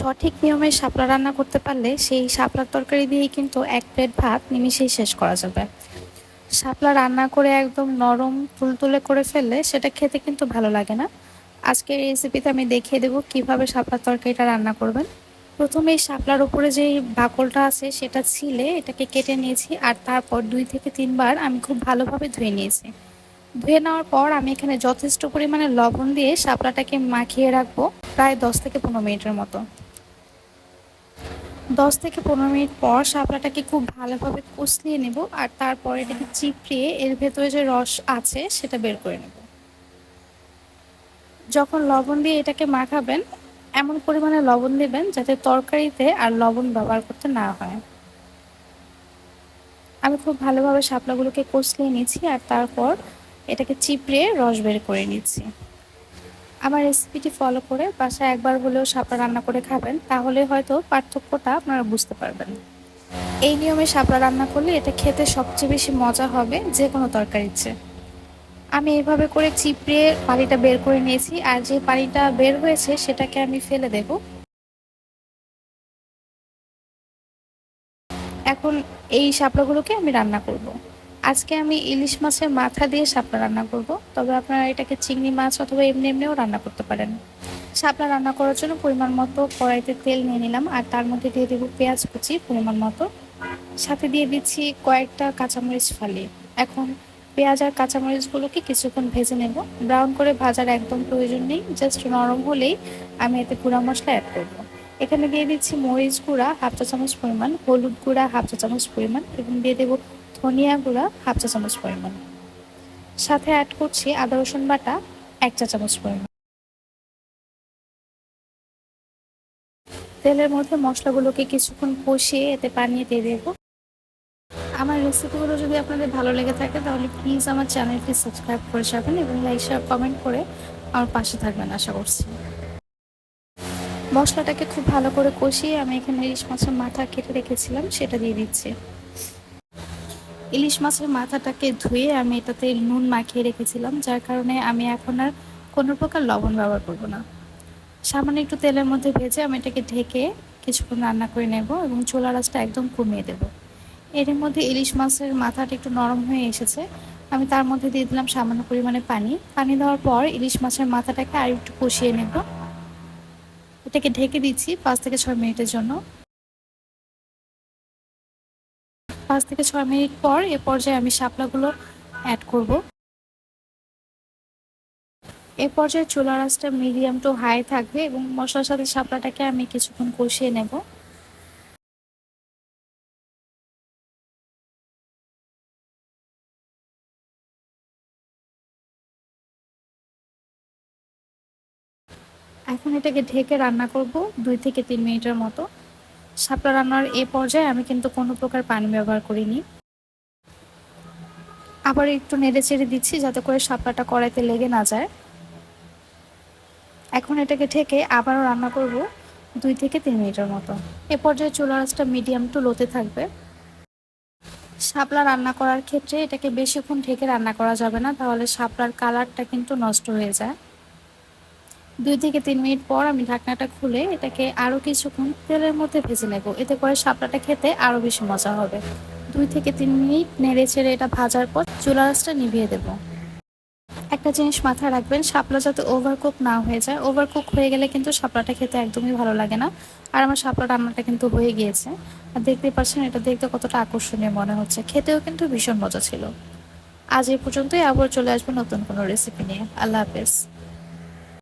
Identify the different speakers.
Speaker 1: সঠিক নিয়মে শাপলা রান্না করতে পারলে সেই শাপলার তরকারি দিয়েই কিন্তু এক প্লেট ভাত নিমিশেই শেষ করা যাবে। শাপলা রান্না করে একদম নরম তুলতুলে করে ফেললে সেটা খেতে কিন্তু ভালো লাগে না। আজকের রেসিপিতে আমি দেখিয়ে দেবো কীভাবে শাপলার তরকারিটা রান্না করবেন। প্রথমে শাপলার উপরে যে বাকলটা আছে সেটা ছিলে, এটাকে কেটে নিয়েছি আর তারপর দুই থেকে তিনবার আমি খুব ভালোভাবে ধুয়ে নিয়েছি। ধুয়ে নেওয়ার পর আমি এখানে যথেষ্ট পরিমাণে লবণ দিয়ে শাপলাটাকে মাখিয়ে রাখব প্রায় দশ থেকে পনেরো মিনিটের মতো। দশ থেকে পনেরো মিনিট পর শাপলাটাকে খুব ভালোভাবে কষলিয়ে নেব আর তারপর এটাকে চিপড়িয়ে এর ভেতরে যে রস আছে সেটা বের করে নেব। যখন লবণ দিয়ে এটাকে মাখাবেন, এমন পরিমাণে লবণ দেবেন যাতে তরকারিতে আর লবণ ব্যবহার করতে না হয়। আমি খুব ভালোভাবে শাপলাগুলোকে কষলিয়ে নিচ্ছি আর তারপর এটাকে চিপড়ে রস বের করে নিচ্ছি। আমার রেসিপিটি ফলো করে বাসায় একবার হলেও শাপলা রান্না করে খাবেন, তাহলে হয়তো পার্থক্যটা আপনারা বুঝতে পারবেন। এই নিয়মে সাপড়া রান্না করলে এটা খেতে সবচেয়ে বেশি মজা হবে যে কোনো তরকারির চেয়ে। আমি এইভাবে করে চিপড়ে পানিটা বের করে নিয়েছি, আর যে পানিটা বের হয়েছে সেটাকে আমি ফেলে দেব। এখন এই শাপলাগুলোকে আমি রান্না করব। আজকে আমি ইলিশ মাছের মাথা দিয়ে শাপলা রান্না করব। তবে আপনারা এটাকে চিংড়ি মাছ অথবা এমনি এমনিও রান্না করতে পারেন। শাপলা রান্না করার জন্য পরিমাণ মতো কড়াইতে তেল নিয়ে নিলাম আর তার মধ্যে দিয়ে দেবো পেঁয়াজ কুচি পরিমাণ মতো। সাথে দিয়ে দিচ্ছি কয়েকটা কাঁচামরিচ ফালি। এখন পেঁয়াজ আর কাঁচামরিচগুলোকে কিছুক্ষণ ভেজে নেব। ব্রাউন করে ভাজার একদম প্রয়োজন নেই, জাস্ট নরম হলেই আমি এতে গুঁড়া মশলা অ্যাড করব। এখানে দিয়ে দিচ্ছি মরিচ গুঁড়া হাফ চা চামচ পরিমাণ, হলুদ গুঁড়া হাফ চা চামচ পরিমাণ এবং দিয়ে দেবো ধনিয়া গুঁড়া হাফ চা চামচ পরিমাণ। সাথে অ্যাড করছি আদা, রসুন বাটা, এক চা চামচ পরিমাণ। তেলের মধ্যে মশলাগুলোকে কিছুক্ষণ কষিয়ে এতে পানি দিয়ে দেবো। আমার রেসিপিগুলো যদি আপনাদের ভালো লেগে থাকে, তাহলে প্লিজ আমার চ্যানেলটি সাবস্ক্রাইব করে যাবেন এবং লাইক শেয়ার কমেন্ট করে আমার পাশে থাকবেন, আশা করছি। মশলাটাকে খুব ভালো করে কষিয়ে আমি এখানে ইলিশ মাছের মাথা কেটে রেখেছিলাম, সেটা দিয়ে দিচ্ছি। ইলিশ মাছের মাথাটাকে ধুয়ে আমি এটাতে নুন মাখিয়ে রেখেছিলাম, যার কারণে আমি এখন আর কোনো প্রকার লবণ ব্যবহার করব না। সামান্য একটু তেলের মধ্যে ভেজে আমি এটাকে ঢেকে কিছুক্ষণ রান্না করে নেব এবং চোলা রাসটা একদম কমিয়ে দেবো। এর মধ্যে ইলিশ মাছের মাথাটা একটু নরম হয়ে এসেছে। আমি তার মধ্যে দিয়ে দিলাম সামান্য পরিমাণে পানি। পানি দেওয়ার পর ইলিশ মাছের মাথাটাকে আর একটু কষিয়ে নেব। এটাকে ঢেকে দিচ্ছি পাঁচ থেকে ছয় মিনিটের জন্য। পাঁচ থেকে ছয় মিনিট পর এ পর্যায়ে আমি শাপলাগুলো অ্যাড করব। এ পর্যায়ে চুলা রাসটা মিডিয়াম টু হাই থাকবে এবং মশলার সাথে শাপলাটাকে আমি কিছুক্ষণ কষিয়ে নেব। এখন এটাকে ঢেকে রান্না করব দুই থেকে তিন মিনিটের মতো। শাপলা রান্নার এ পর্যায়ে আমি কিন্তু কোনো প্রকার পানি ব্যবহার করিনি। আবার একটু নেড়ে চেড়ে দিচ্ছি যাতে করে শাপলাটা কড়াইতে লেগে না যায়। এখন এটাকে ঢেকে আবারও রান্না করব দুই থেকে তিন মিনিটের মতো। এ পর্যায়ে চুলা আঁচটা মিডিয়াম টু লোতে থাকবে। শাপলা রান্না করার ক্ষেত্রে এটাকে বেশিক্ষণ ঢেকে রান্না করা যাবে না, তাহলে শাপলার কালারটা কিন্তু নষ্ট হয়ে যায়। দুই থেকে তিন মিনিট পর আমি ঢাকনাটা খুলে এটাকে আরও কিছুক্ষণ তেলের মধ্যে ভেজে নেব। এতে করে শাপলাটা খেতে আরও বেশি মজা হবে। দুই থেকে তিন মিনিট নেড়ে ছেড়ে এটা ভাজার পর চুলা রাসটা নিভিয়ে দেব। একটা জিনিস মাথায় রাখবেন, শাপলা যাতে ওভারকুক না হয়ে যায় ওভারকুক হয়ে গেলে কিন্তু শাপলাটা খেতে একদমই ভালো লাগে না। আর আমার শাপলা রান্নাটা কিন্তু হয়ে গিয়েছে। আর দেখতে পাচ্ছেন, এটা দেখতে কতটা আকর্ষণীয় মনে হচ্ছে। খেতেও কিন্তু ভীষণ মজা ছিল। আজ এই পর্যন্তই, আবার চলে আসব নতুন কোনো রেসিপি নিয়ে। আল্লাহ হাফেজ।